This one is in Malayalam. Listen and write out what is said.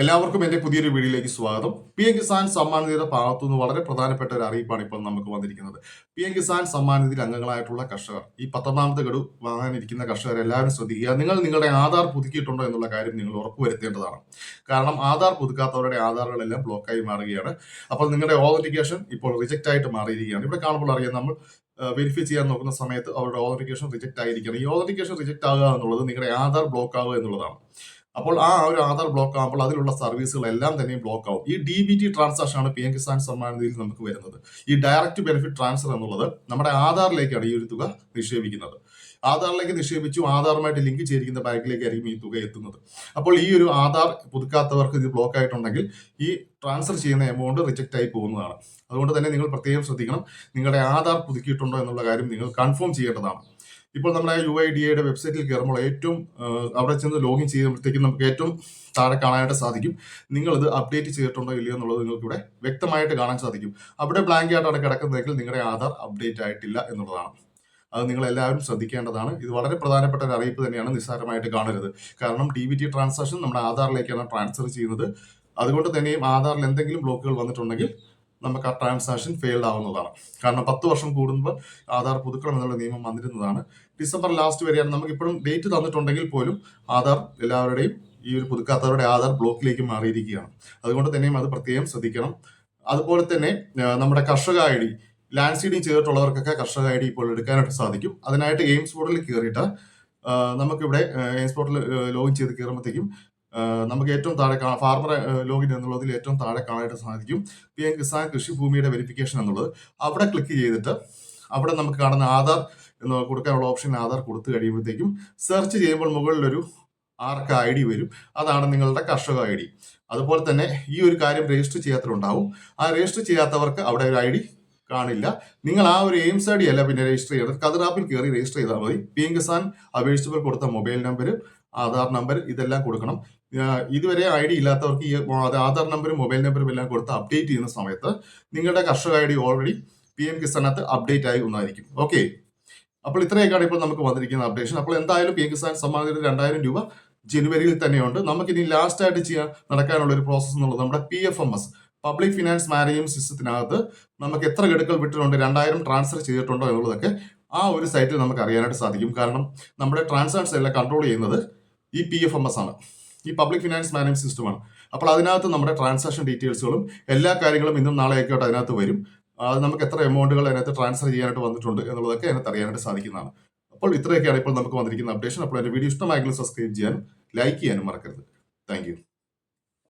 എല്ലാവർക്കും എന്റെ പുതിയൊരു വീഡിയോയിലേക്ക് സ്വാഗതം. പി എം കിസാൻ സമ്മാൻ നിധിയുടെ ഭാഗത്തു നിന്ന് വളരെ പ്രധാനപ്പെട്ട ഒരു അറിയിപ്പാണ് ഇപ്പോൾ നമുക്ക് വന്നിരിക്കുന്നത്. പി എം കിസാൻ സമ്മാൻ അംഗങ്ങളായിട്ടുള്ള കർഷകർ ഈ പത്തൊന്നാമത്തെ ഗഡു വാങ്ങാനിരിക്കുന്ന കർഷകർ എല്ലാവരും ശ്രദ്ധിക്കുക. നിങ്ങൾ നിങ്ങളുടെ ആധാർ പുതുക്കിയിട്ടുണ്ടോ എന്നുള്ള കാര്യം നിങ്ങൾ ഉറപ്പുവരുത്തേണ്ടതാണ് കാരണം ആധാർ പുതുക്കാത്തവരുടെ ആധാറുകളെല്ലാം ബ്ലോക്കായി മാറുകയാണ്. അപ്പോൾ നിങ്ങളുടെ ഓതന്റിക്കേഷൻ ഇപ്പോൾ റിജക്റ്റ് ആയിട്ട് മാറിയിരിക്കുകയാണ്. ഇവിടെ കാണുമ്പോൾ അറിയാം നമ്മൾ വെരിഫൈ ചെയ്യാൻ നോക്കുന്ന സമയത്ത് അവരുടെ ഓതന്റിക്കേഷൻ റിജക്റ്റ് ആയിരിക്കണം ഈ ഓതന്റിക്കേഷൻ റിജക്റ്റ് ആകുക എന്നുള്ളത് നിങ്ങളുടെ ആധാർ ബ്ലോക്ക് ആകുക എന്നുള്ളതാണ്. അപ്പോൾ ആ ഒരു ആധാർ ബ്ലോക്ക് ആകുമ്പോൾ അതിലുള്ള സർവീസുകളെല്ലാം തന്നെ ബ്ലോക്ക് ആവും. ഈ ഡി ബി ടി ട്രാൻസാക്ഷൻ ആണ് പി എം കിസാൻ സമ്മാൻ നിധിയിൽ നമുക്ക് വരുന്നത്. ഈ ഡയറക്റ്റ് ബെനിഫിറ്റ് ട്രാൻസ്ഫർ എന്നുള്ളത് നമ്മുടെ ആധാറിലേക്കാണ് ഈ ഒരു തുക നിക്ഷേപിക്കുന്നത്. ആധാറിലേക്ക് നിക്ഷേപിച്ചു ആധാറുമായിട്ട് ലിങ്ക് ചെയ്തിരിക്കുന്ന ബാങ്കിലേക്കായിരിക്കും ഈ തുക എത്തുന്നത്. അപ്പോൾ ഈ ഒരു ആധാർ പുതുക്കാത്തവർക്ക് ഇത് ബ്ലോക്ക് ആയിട്ടുണ്ടെങ്കിൽ ഈ ട്രാൻസ്ഫർ ചെയ്യുന്ന എമൗണ്ട് റിജക്റ്റ് ആയി പോകുന്നതാണ്. അതുകൊണ്ട് തന്നെ നിങ്ങൾ പ്രത്യേകം ശ്രദ്ധിക്കണം. നിങ്ങളുടെ ആധാർ പുതുക്കിയിട്ടുണ്ടോ എന്നുള്ള കാര്യം നിങ്ങൾ കൺഫേം ചെയ്യേണ്ടതാണ്. ഇപ്പോൾ നമ്മുടെ യു ഐ ഡി എയുടെ വെബ്സൈറ്റിൽ കയറുമ്പോൾ ഏറ്റവും അവിടെ ചെന്ന് ലോഗിൻ ചെയ്യുമ്പോഴത്തേക്കും നമുക്ക് ഏറ്റവും താഴെ കാണാനായിട്ട് സാധിക്കും. നിങ്ങളിത് അപ്ഡേറ്റ് ചെയ്തിട്ടുണ്ടോ ഇല്ലയോ എന്നുള്ളത് നിങ്ങൾക്ക് ഇവിടെ വ്യക്തമായിട്ട് കാണാൻ സാധിക്കും. അവിടെ ബ്ലാങ്ക് ആയിട്ടാണ് കിടക്കുന്നതെങ്കിൽ നിങ്ങളുടെ ആധാർ അപ്ഡേറ്റ് ആയിട്ടില്ല എന്നുള്ളതാണ്. അത് നിങ്ങൾ എല്ലാവരും ശ്രദ്ധിക്കേണ്ടതാണ്. ഇത് വളരെ പ്രധാനപ്പെട്ട ഒരു അറിയിപ്പ് തന്നെയാണ് നിസ്സാരമായിട്ട് കാണരുത്. കാരണം ഡി ബി ടി ട്രാൻസാക്ഷൻ നമ്മുടെ ആധാറിലേക്കാണ് ട്രാൻസ്ഫർ ചെയ്യുന്നത്. അതുകൊണ്ട് തന്നെയും ആധാറിൽ എന്തെങ്കിലും ബ്ലോക്കുകൾ വന്നിട്ടുണ്ടെങ്കിൽ നമുക്ക് ആ ട്രാൻസാക്ഷൻ ഫെയിൽഡ് ആവുന്നതാണ്. കാരണം പത്ത് വർഷം കൂടുമ്പോൾ ആധാർ പുതുക്കണം എന്നുള്ള നിയമം വന്നിരുന്നതാണ്. ഡിസംബർ ലാസ്റ്റ് വരെയാണ് നമുക്ക് ഇപ്പോഴും ഡേറ്റ് തന്നിട്ടുണ്ടെങ്കിൽ പോലും ആധാർ എല്ലാവരുടെയും ഈ ഒരു പുതുക്കാത്തവരുടെ ആധാർ ബ്ലോക്കിലേക്ക് മാറിയിരിക്കുകയാണ്. അതുകൊണ്ട് തന്നെയും അത് പ്രത്യേകം ശ്രദ്ധിക്കണം. അതുപോലെ തന്നെ നമ്മുടെ കർഷക ഐ ഡി ലാൻഡ് സീഡിങ് ചെയ്തിട്ടുള്ളവർക്കൊക്കെ കർഷക ഐ ഡി ഇപ്പോൾ എടുക്കാനായിട്ട് സാധിക്കും. അതിനായിട്ട് എയിംസ് പോർട്ടലിൽ കയറിയിട്ട് നമുക്കിവിടെ എയിംസ് പോർട്ടൽ ലോഗിൻ ചെയ്ത് കയറുമ്പോഴത്തേക്കും നമുക്ക് ഏറ്റവും താഴെ ഫാർമർ ലോഗിൻ എന്നുള്ളതിൽ ഏറ്റവും താഴെ കാണാനായിട്ട് സാധിക്കും. പി എം കിസാൻ കൃഷിഭൂമിയുടെ വെരിഫിക്കേഷൻ എന്നുള്ളത്. അവിടെ ക്ലിക്ക് ചെയ്തിട്ട് അവിടെ നമുക്ക് കാണുന്ന ആധാർ എന്ന് കൊടുക്കാനുള്ള ഓപ്ഷൻ ആധാർ കൊടുത്തു കഴിയുമ്പോഴത്തേക്കും സെർച്ച് ചെയ്യുമ്പോൾ മുകളിലൊരു ആർക്ക് ഐ ഡി വരും. അതാണ് നിങ്ങളുടെ കർഷക ഐ ഡി. അതുപോലെ തന്നെ ഈ ഒരു കാര്യം രജിസ്റ്റർ ചെയ്യാത്തവരുണ്ടാവും. ആ രജിസ്റ്റർ ചെയ്യാത്തവർക്ക് അവിടെ ഒരു ഐ ഡി കാണില്ല. നിങ്ങൾ ആ ഒരു എയിംസ് ഐ ഡി അല്ല പിന്നെ രജിസ്റ്റർ ചെയ്യേണ്ടത്. കതിർ ആപ്പിൽ കയറി രജിസ്റ്റർ ചെയ്താൽ മതി. പി എം കിസാൻ അപേക്ഷിച്ചപ്പോൾ കൊടുത്ത മൊബൈൽ നമ്പർ ആധാർ നമ്പർ ഇതെല്ലാം കൊടുക്കണം. ഇതുവരെ ഐ ഡി ഇല്ലാത്തവർക്ക് ഈ ആധാർ നമ്പറും മൊബൈൽ നമ്പറും എല്ലാം കൊടുത്ത് അപ്ഡേറ്റ് ചെയ്യുന്ന സമയത്ത് നിങ്ങളുടെ കർഷക I D already P M കിസാനകത്ത് update ആയി ഒന്നായിരിക്കും. ഓക്കെ അപ്പോൾ ഇത്രയൊക്കെയാണ് ഇപ്പോൾ നമുക്ക് വന്നിരിക്കുന്ന അപ്ഡേഷൻ അപ്പോൾ എന്തായാലും പി എം കിസാൻ സമ്മാനത്തിന് രണ്ടായിരം രൂപ ജനുവരിയിൽ തന്നെയുണ്ട്. നമുക്കിനി ലാസ്റ്റ് ആയിട്ട് ചെയ്യാൻ നടക്കാനുള്ള ഒരു പ്രോസസ്സ് എന്നുള്ളത് നമ്മുടെ P F M S public finance management സിസ്റ്റത്തിനകത്ത് നമുക്ക് എത്ര ഗഡുക്കൾ വിട്ടിട്ടുണ്ട് രണ്ടായിരം ട്രാൻസ്ഫർ ചെയ്തിട്ടുണ്ടോ എന്നുള്ളതൊക്കെ ആ ഒരു സൈറ്റിൽ നമുക്ക് അറിയാനായിട്ട് സാധിക്കും. കാരണം നമ്മുടെ ട്രാൻസാക്ഷൻ എല്ലാം കൺട്രോൾ ചെയ്യുന്നത് ഈ പി എഫ് എം എസ് ആണ്. ഈ പബ്ലിക് ഫിനാൻസ് മാനേജ് സിസ്റ്റമാണ് അപ്പോൾ അതിനകത്ത് നമ്മുടെ ട്രാൻസാക്ഷൻ ഡീറ്റെയിൽസുകളും എല്ലാ കാര്യങ്ങളും ഇന്നും നാളെയൊക്കെ ആയിട്ട് അതിനകത്ത് വരും. അത് നമുക്ക് എത്ര എമൗണ്ടുകൾ അതിനകത്ത് ട്രാൻസ്ഫർ ചെയ്യാനായിട്ട് വന്നിട്ടുണ്ട് എന്നുള്ളതൊക്കെ അതിനകത്ത് അറിയാനായിട്ട് സാധിക്കുന്നതാണ്. അപ്പോൾ ഇത്രയൊക്കെയാണ് ഇപ്പോൾ നമുക്ക് വന്നിരിക്കുന്ന അപ്ഡേഷൻ അപ്പോൾ എന്റെ വീഡിയോ ഇഷ്ടമായെങ്കിലും സബ്സ്ക്രൈബ് ചെയ്യാനും ലൈക്ക് ചെയ്യാനും മറക്കരുത്. താങ്ക്